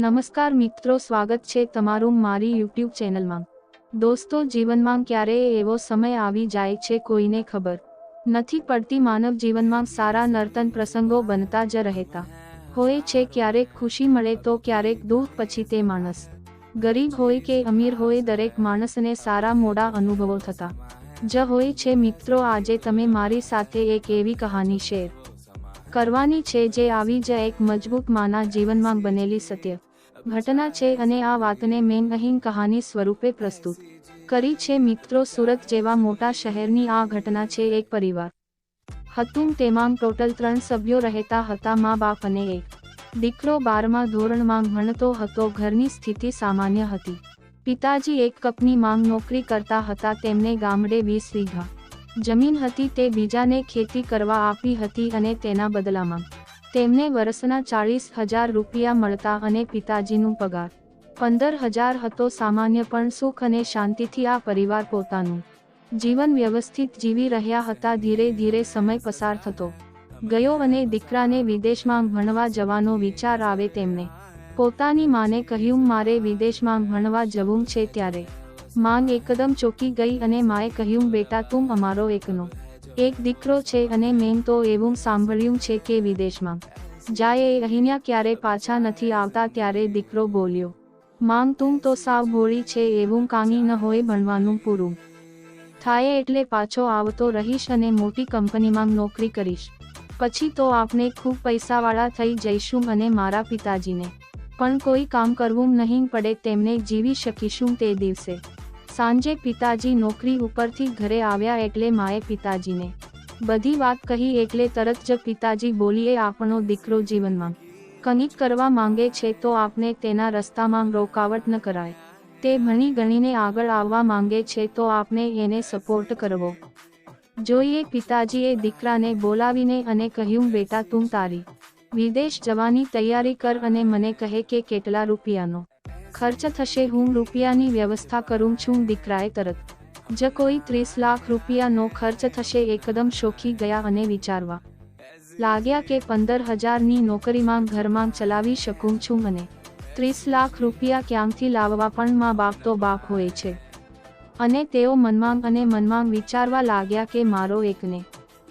નમસ્કાર મિત્રો, સ્વાગત છે તમારું મારી યુટ્યુબ ચેનલમાં. દોસ્તો, જીવનમાં ક્યારેય એવો સમય આવી જાય છે કોઈને ખબર નથી પડતી માનવ જીવનમાં સારા નર્તન પ્રસંગો બનતા જ રહેતા હોય છે. ક્યારેક ખુશી મળે તો ક્યારેક દુઃખ, પછી તે માણસ ગરીબ હોય કે અમીર હોય, દરેક માણસને સારા મોડા અનુભવો થતા જ હોય છે. મિત્રો, આજે તમે મારી સાથે એક એવી કહાની શેર કરવાની છે, જે આવી જ એક મજબૂત માના જીવનમાં બનેલી સત્ય ઘટના છે અને આ વાતને મેં અહીં કહાની સ્વરૂપે પ્રસ્તુત કરી છે. મિત્રો, સુરત જેવા મોટા શહેરની આ ઘટના છે. એક પરિવાર હતું. તેમાં ટોટલ ત્રણ સભ્યો રહેતા હતા. મા બાપ અને એક દીકરો બારમા ધોરણમાં ભણતો હતો. ઘરની સ્થિતિ સામાન્ય હતી. પિતાજી એક કપની માંગ નોકરી કરતા હતા. તેમને ગામડે વીસ વીઘા જમીન હતી. તે બીજાને ખેતી કરવા આપી હતી અને તેના બદલામાં તેમને વર્ષના ચાળીસ હજાર રૂપિયા મળતા અને પિતાજીનું પગાર. પંદર હજાર હતો સામાન્ય પણ સુખ અને શાંતિથી આ પરિવાર પોતાનું જીવન વ્યવસ્થિત જીવી રહ્યા હતા. ધીરે ધીરે સમય પસાર થતો ગયો અને દીકરાને વિદેશમાં ભણવા જવાનો વિચાર આવે તેમને. પોતાની માને કહ્યું, મારે વિદેશમાં ભણવા જવું છે ત્યારે. માંગ એકદમ ચોકી ગઈ અને માએ કહ્યું, બેટા, તું અમારો એકનો એક દીકરો છે અને મેં તો એવું સાંભળ્યું છે કે વિદેશમાં જાય એ અહીંયા ક્યારે પાછા નથી આવતા ત્યારે દીકરો બોલ્યો, માંગ તું તો સાવ ભોળી છે, એવું કાંઈ ન હોય ભણવાનું પૂરું. થાય એટલે પાછો આવતો રહીશ અને મોટી કંપનીમાં નોકરી કરીશ. પછી તો આપણે ખૂબ પૈસાવાળા થઈ જઈશું અને મારા પિતાજીને પણ કોઈ કામ કરવું નહીં પડે, તેમને જીવી શકીશું તે દિવસે. સાંજે પિતાજી નોકરી ઉપરથી ઘરે આવ્યા એટલે માએ પિતાજીને બધી વાત કહી એટલે તરત જ પિતાજી બોલીએ આપણો દીકરો જીવનમાં કનિક કરવા માંગે છે તો આપને તેના રસ્તામાં રોકાવટ ન કરાય. તે ભણી ગણીને આગળ આવવા માંગે છે તો આપને એને સપોર્ટ કરવો. જોઈએ પિતાજીએ દીકરાને બોલાવીને અને કહ્યું, બેટા, તું તારી વિદેશ જવાની તૈયારી કર અને મને કહે કે કેટલા રૂપિયાનો ખર્ચ થશે હું રૂપિયાની વ્યવસ્થા કરું છું દીકરાએ તરત. જ કોઈ ત્રીસ લાખ રૂપિયાનો ખર્ચ થશે એકદમ શોખી ગયા અને વિચારવા. લાગ્યા કે પંદર હજારની નોકરીમાં ઘરમાં ચલાવી શકું છું અને ત્રીસ લાખ રૂપિયા ક્યાંથી લાવવા પણ મા બાપ તો બાપ હોય છે. અને તેઓ મનમાંગ અને મનમાંગ વિચારવા લાગ્યા કે મારો એકને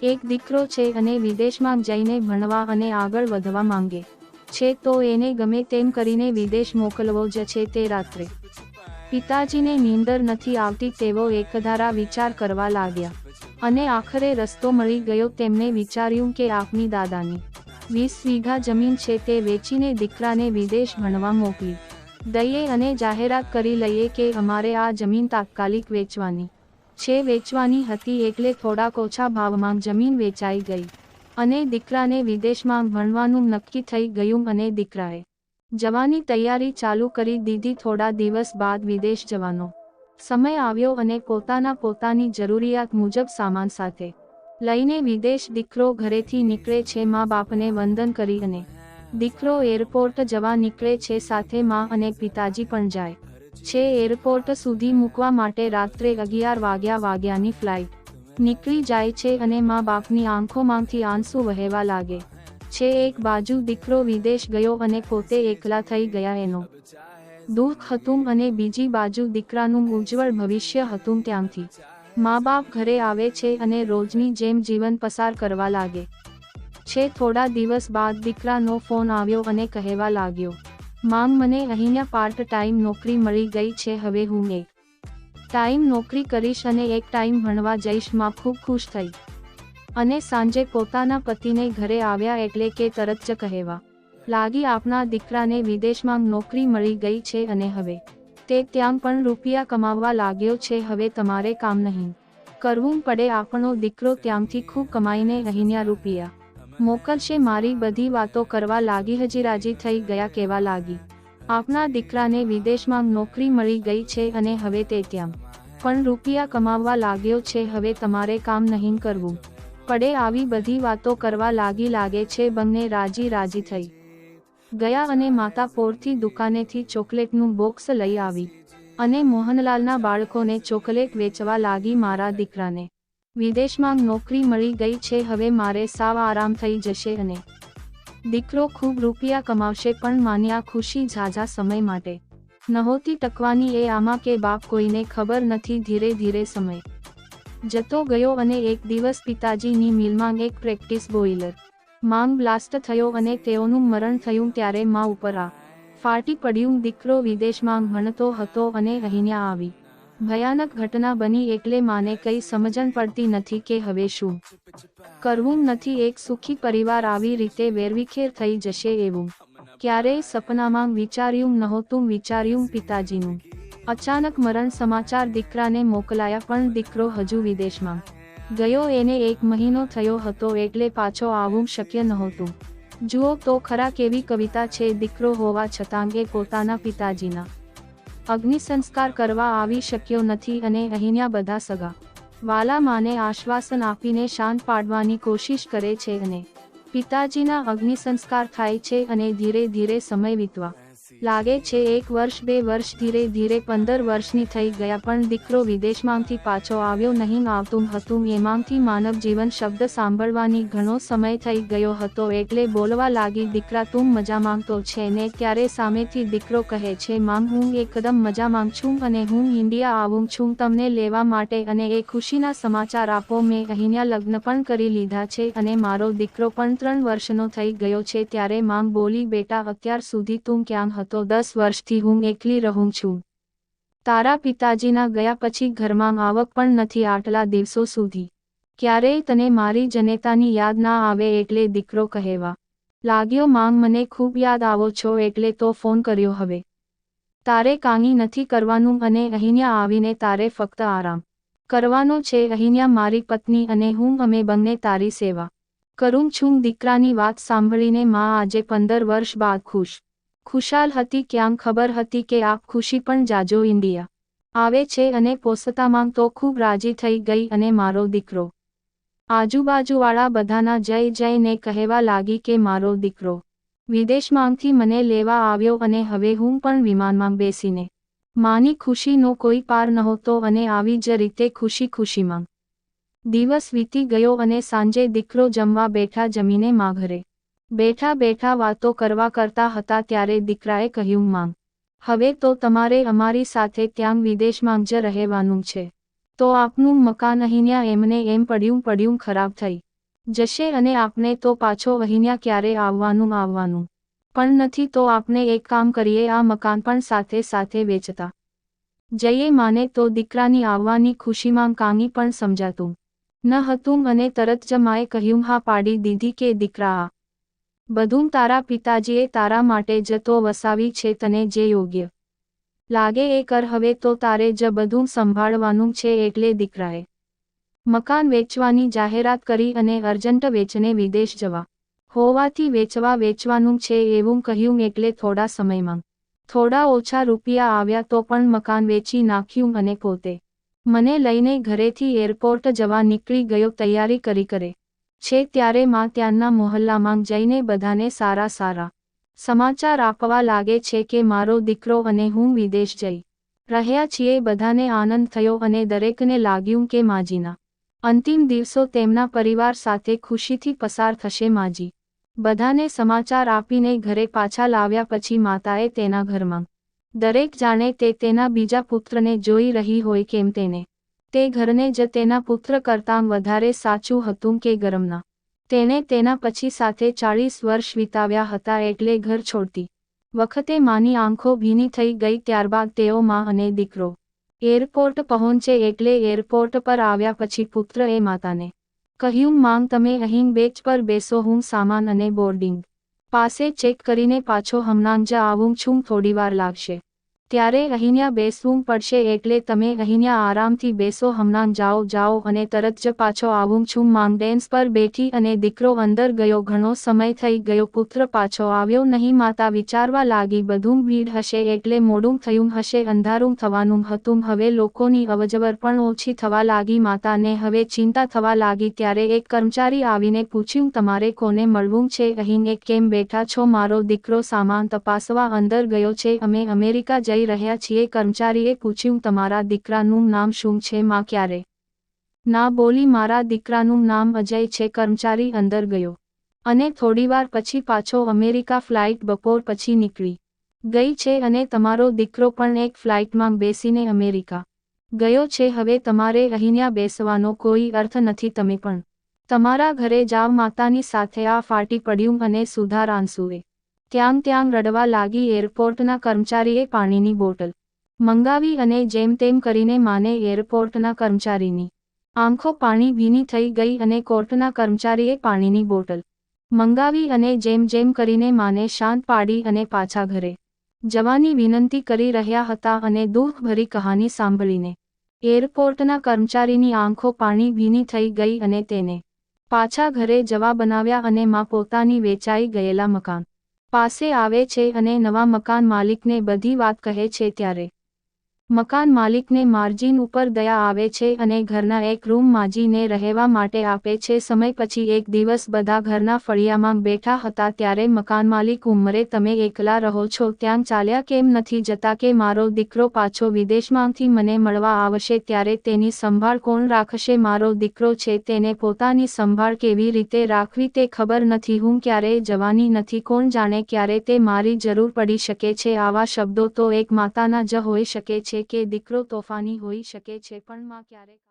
એક દીકરો છે અને વિદેશમાં જઈને ભણવા અને આગળ વધવા માંગે. છે તો એને ગમે તેમ કરીને વિદેશ મોકલવો જ છે તે રાત્રે. પિતાજીને નીંદર નથી આવતી તેવો એકધારા વિચાર કરવા લાગ્યા. અને આખરે રસ્તો મળી ગયો તેમને વિચાર્યું કે આપની દાદાની વીસ વીઘા જમીન છે તે વેચીને દીકરાને વિદેશ ભણવા મોકલી. દઈએ અને જાહેરાત કરી લઈએ કે અમારે આ જમીન તાત્કાલિક વેચવાની છે. વેચવાની હતી એટલે થોડાક ઓછા ભાવમાં જમીન વેચાઈ ગઈ. અને દીકરાને વિદેશમાં ભણવાનું નક્કી થઈ ગયું અને દીકરાએ જવાની તૈયારી ચાલુ કરી દીધી થોડા દિવસ બાદ વિદેશ જવાનો. સમય આવ્યો અને પોતાના પોતાની જરૂરિયાત મુજબ સામાન સાથે લઈને વિદેશ દીકરો ઘરેથી નીકળે છે મા બાપને વંદન કરી અને દીકરો એરપોર્ટ જવા નીકળે છે, સાથે મા અને પિતાજી પણ જાય છે. એરપોર્ટ સુધી મૂકવા માટે રાત્રે અગિયાર વાગ્યા વાગ્યાની ફ્લાઇટ નીકળી જાય છે અને મા બાપની આંખોમાંથી આંસુ વહેવા લાગે. છે એક બાજુ દીકરો વિદેશ ગયો અને પોતે એકલા થઈ ગયા એનો. દુઃખ હતું અને બીજી બાજુ દીકરાનું ઉજ્જવળ ભવિષ્ય હતું ત્યાંથી. મા બાપ ઘરે આવે છે અને રોજની જેમ જીવન પસાર કરવા લાગે. છે થોડા દિવસ બાદ દીકરાનો ફોન આવ્યો અને કહેવા લાગ્યો માંગ મને અહીંયા પાર્ટ ટાઈમ નોકરી મળી ગઈ છે, હવે હું એક ટાઈમ નોકરી કરીશ અને એક ટાઈમ ભણવા જઈશ, માં ખૂબ ખુશ થઈ. અને સાંજે પોતાના પતિને ઘરે આવ્યા એટલે કે તરત જ કહેવા, લાગી આપના દીકરાને વિદેશમાં નોકરી મળી ગઈ છે અને હવે તે ત્યાં પણ રૂપિયા કમાવવા લાગ્યો છે, હવે તમારે કામ નહીં. કરવું પડે આપણો દીકરો ત્યાંથી ખૂબ કમાઈને અહીંયા રૂપિયા મોકલશે, મારી બધી વાતો કરવા લાગી, હજી રાજી થઈ ગયા કેવા લાગી. આપના દીકરાને વિદેશમાં નોકરી મળી ગઈ છે અને હવે તે ત્યાં પણ રૂપિયા કમાવવા લાગ્યો છે, હવે તમારે કામ નહીં કરવું. પડે આવી બધી વાતો કરવા લાગી લાગે છે, બંને રાજી રાજી થઈ. ગયા અને માતા પોરથી દુકાનેથી ચોકલેટનું બોક્સ લઈ આવી અને મોહનલાલના બાળકોને ચોકલેટ વેચવા લાગી મારા દીકરાને. વિદેશમાં નોકરી મળી ગઈ છે, હવે મારે સાવ આરામ થઈ જશે અને દીકરો ખૂબ રૂપિયા કમાવશે પણ માન્યા ખુશી ઝાઝા સમય માટે. નહોતી ટકવાની એ આમાં કે બાપ કોઈને ખબર નથી ધીરે ધીરે સમય. જતો ગયો અને એક દિવસ પિતાજીની મિલમાં એક પ્રેક્ટિસ બોઇલર માંગ બ્લાસ્ટ થયો અને તેઓનું મરણ થયું ત્યારે માં ઉપર આ ફાટી પડ્યું. દીકરો વિદેશમાં ભણતો હતો અને અહીંયા આવી. ભયાનક ઘટના બની એટલે માને કઈ સમજણ પડતી નથી કે હવે શું કરવું નથી. એક સુખી પરિવાર આવી રીતે વેરવિખેર થઈ જશે એવું ક્યારેય સપનામાં વિચાર્યું નહોતું. વિચાર્યું પિતાજીનું. અચાનક મરણ સમાચાર દીકરાને મોકલાયા, પણ દીકરો હજુ વિદેશમાં ગયો. એને એક મહિનો થયો હતો એટલે પાછો આવવું શક્ય નહોતું. જુઓ તો ખરા કેવી કવિતા છે. દીકરો હોવા છતાં એ પોતાના પિતાજીના અગ્નિ સંસ્કાર કરવા આવી શક્યો નથી અને અહીંયા બધા સગા વાલા માને આશ્વાસન આપીને શાંત પાડવાની કોશિશ કરે છે અને પિતાજીના અગ્નિ સંસ્કાર થાય છે અને ધીરે ધીરે સમય વીતવા લાગે છે એક વર્ષ, બે વર્ષ, ધીરે ધીરે પંદર વર્ષની થઈ ગયા, પણ દીકરો વિદેશમાંથી પાછો આવ્યો નહીં, આવતું હતું. એમાંથી માનવ જીવન શબ્દ સાંભળવાની ઘણો સમય થઈ ગયો હતો. એટલે બોલવા લાગી, દીકરા, તું મજા માંગતો છે ને ત્યારે સામેથી દીકરો કહે છે માંગ હું એકદમ મજા માંગ છું અને હું ઇન્ડિયા આવું છું. તમને લેવા માટે અને એ ખુશીના સમાચાર આપો. મેં અહીંયા લગ્ન પણ કરી લીધા છે અને મારો દીકરો પણ ત્રણ વર્ષનો થઈ ગયો છે. ત્યારે, મામ, બોલી બેટા, અત્યાર સુધી તું ક્યાં હતો? દસ વર્ષથી હું એકલી રહું છું. તારા પિતાજીના ગયા પછી ઘરમાં આવક પણ નથી આટલા દિવસો સુધી. ક્યારેય તને મારી જનેતાની યાદ ના આવે એટલે દીકરો કહેવા લાગ્યો, માંગ મને ખૂબ યાદ આવો છો એટલે તો ફોન કર્યો હવે. તારે કાંગી નથી કરવાનું અને અહીંયા આવીને તારે ફક્ત આરામ કરવાનો છે. અહીંયા મારી પત્ની અને હું, અમે બંને તારી સેવા કરું છું. દીકરાની વાત સાંભળીને માં આજે પંદર વર્ષ બાદ ખુશ ખુશાલ હતી ક્યાં ખબર હતી કે આપ ખુશી પણ જાજો ઇન્ડિયા. આવે છે અને પોસતામાં તો ખૂબ રાજી થઈ ગઈ અને મારો દીકરો. આજુબાજુવાળા બધાના જય જયને કહેવા લાગી કે મારો દીકરો. વિદેશમાંથી મને લેવા આવ્યો અને હવે હું પણ વિમાનમાં બેસીને. માની ખુશીનો કોઈ પાર નહોતો અને આવી જ રીતે ખુશી ખુશીમાં. દિવસ વીતી ગયો અને સાંજે દીકરો જમવા બેઠા જમીને મા ઘરે બેઠા બેઠા વાતો કરવા કરતા હતા ત્યારે દીકરાએ કહ્યું, માંગ, હવે તો તમારે અમારી સાથે ત્યાં વિદેશમાં જ રહેવાનું છે. તો આપનું મકાન અહીંયા એમને એમ પડ્યું પડ્યું ખરાબ થઈ. જશે અને આપને તો પાછો અહીંયા ક્યારે આવવાનું આવવાનું. પણ નથી તો આપને એક કામ કરીએ, આ મકાન પણ સાથે સાથે વેચતા. જઈએ માને તો દીકરાની આવવાની ખુશીમાં કાંગી પણ સમજાતું ન હતું અને તરત જ માએ કહ્યું, હા, પાડી દીધી કે દીકરા આ બધું તારા પિતાજીએ તારા માટે જ તો વસાવી છે તને જે યોગ્ય લાગે એ કર હવે તો તારે જ બધું સંભાળવાનું છે એટલે દીકરાએ મકાન વેચવાની જાહેરાત કરી અને અર્જન્ટ વેચને વિદેશ જવા. હોવાથી વેચવા વેચવાનું છે એવું કહ્યું એટલે થોડા સમયમાં. થોડા ઓછા રૂપિયા આવ્યા તો પણ મકાન વેચી નાખ્યું અને પોતે. મને લઈને ઘરેથી એરપોર્ટ જવા નીકળી ગયો તૈયારી કરી કરે. છે ત્યારે માં ત્યાંના મોહલ્લામાં જઈને બધાને સારા સારા સમાચાર આપવા લાગે છે કે મારો દીકરો અને હું વિદેશ જઈ રહ્યા છીએ, બધાને આનંદ થયો અને દરેકને લાગ્યું કે માજીના અંતિમ દિવસો તેમના પરિવાર સાથે ખુશીથી પસાર થશે માજી. બધાને સમાચાર આપીને ઘરે પાછા લાવ્યા પછી માતાએ તેના ઘરમાં દરેક જાણે તે તેના બીજા પુત્રને જોઈ રહી હોય કેમ તેને તે ઘરને જ તેના પુત્ર કરતાં વધારે સાચું હતું કે ગરમના. તેણે તેના પછી સાથે ચાળીસ વર્ષ વિતાવ્યા હતા એટલે ઘર છોડતી. વખતે માની આંખો ભીની થઈ ગઈ ત્યારબાદ તેઓ માં અને દીકરો. એરપોર્ટ પહોંચે એટલે એરપોર્ટ પર આવ્યા પછી પુત્ર એ માતાને કહ્યું, માંગ, તમે અહીં બેચ પર બેસો, હું સામાન અને બોર્ડિંગ પાસે ચેક કરીને પાછો હમણાં જ આવું છું, થોડીવાર લાગશે. ત્યારે અહીંયા બેસવું પડશે એટલે તમે અહીંયા આરામથી બેસો, હમણાં જાઓ જાઓ અને તરત જ પાછો આવું છું. માંગ ડેન્સ પર બેઠી અને દીકરો અંદર ગયો. ઘણો સમય થઈ ગયો. પુત્ર પાછો આવ્યો નહીં. માતા વિચારવા લાગી, બધું ભીડ હશે એટલે મોડું થયું હશે, અંધારું થવાનું હતું. હવે લોકોની અવજવર પણ ઓછી થવા લાગી. માતાને હવે ચિંતા થવા લાગી ત્યારે એક કર્મચારી આવીને પૂછ્યું, તમારે કોને મળવું છે? અહીં કેમ બેઠા છો? મારો દીકરો સામાન તપાસવા અંદર ગયો છે. અમે અમેરિકા જઈ જઈ રહ્યા છીએ. કર્મચારીએ પૂછ્યું, તમારા દીકરાનું નામ શું છે? માં ક્યારે? ના બોલી, મારા દીકરાનું નામ અજય છે. કર્મચારી અંદર ગયો અને થોડીવાર પછી પાછો અમેરિકા ફ્લાઇટ બપોર પછી નીકળી ગઈ છે અને તમારો દીકરો પણ એક ફ્લાઇટમાં બેસીને અમેરિકા ગયો છે. હવે તમારે અહીંયા બેસવાનો કોઈ અર્થ નથી. તમે પણ તમારા ઘરે જાવ માતાની સાથે આ ફાટી પડ્યું અને સુધાર આંસુએ ત્યાં ત્યાં રડવા લાગી એરપોર્ટના કર્મચારીએ પાણીની બોટલ મંગાવી અને જેમ તેમ કરીને માને એરપોર્ટના કર્મચારીની. આંખો પાણી ભીની થઈ ગઈ અને કોર્ટના કર્મચારીએ પાણીની બોટલ મંગાવી અને જેમ જેમ કરીને માને શાંત પાડી અને પાછા ઘરે જવાની વિનંતી કરી રહ્યા હતા અને દુઃખભરી કહાની સાંભળીને એરપોર્ટના કર્મચારીની આંખો પાણી ભીની થઈ ગઈ અને તેને પાછા ઘરે જવા બનાવ્યા અને માં પોતાની વેચાઈ ગયેલા મકાન પાસે આવે છે અને નવા મકાન માલિકને બધી વાત કહે છે ત્યારે. મકાન માલિકને માર્જિન ઉપર દયા આવે છે અને ઘરના એક રૂમ માજીને રહેવા માટે આપે છે. સમય પછી એક દિવસ બધા ઘરના ફળિયામાં બેઠા હતા ત્યારે મકાન માલિક, ઉંમરે, તમે એકલા રહો છો, ત્યાં ચાલ્યા કેમ નથી જતા કે મારો દીકરો પાછો વિદેશમાંથી મને મળવા આવશે, ત્યારે તેની સંભાળ કોણ રાખશે? મારો દીકરો છે, તેને પોતાની સંભાળ કેવી રીતે રાખવી તે ખબર નથી. હું ક્યારેય જવાની નથી, કોણ જાણે ક્યારે તે મારી જરૂર પડી શકે છે. આવા શબ્દો તો એક માતાના જ હોઈ શકે છે કે દીકરો તોફાની હોઈ શકે છે પણ માં ક્યારેક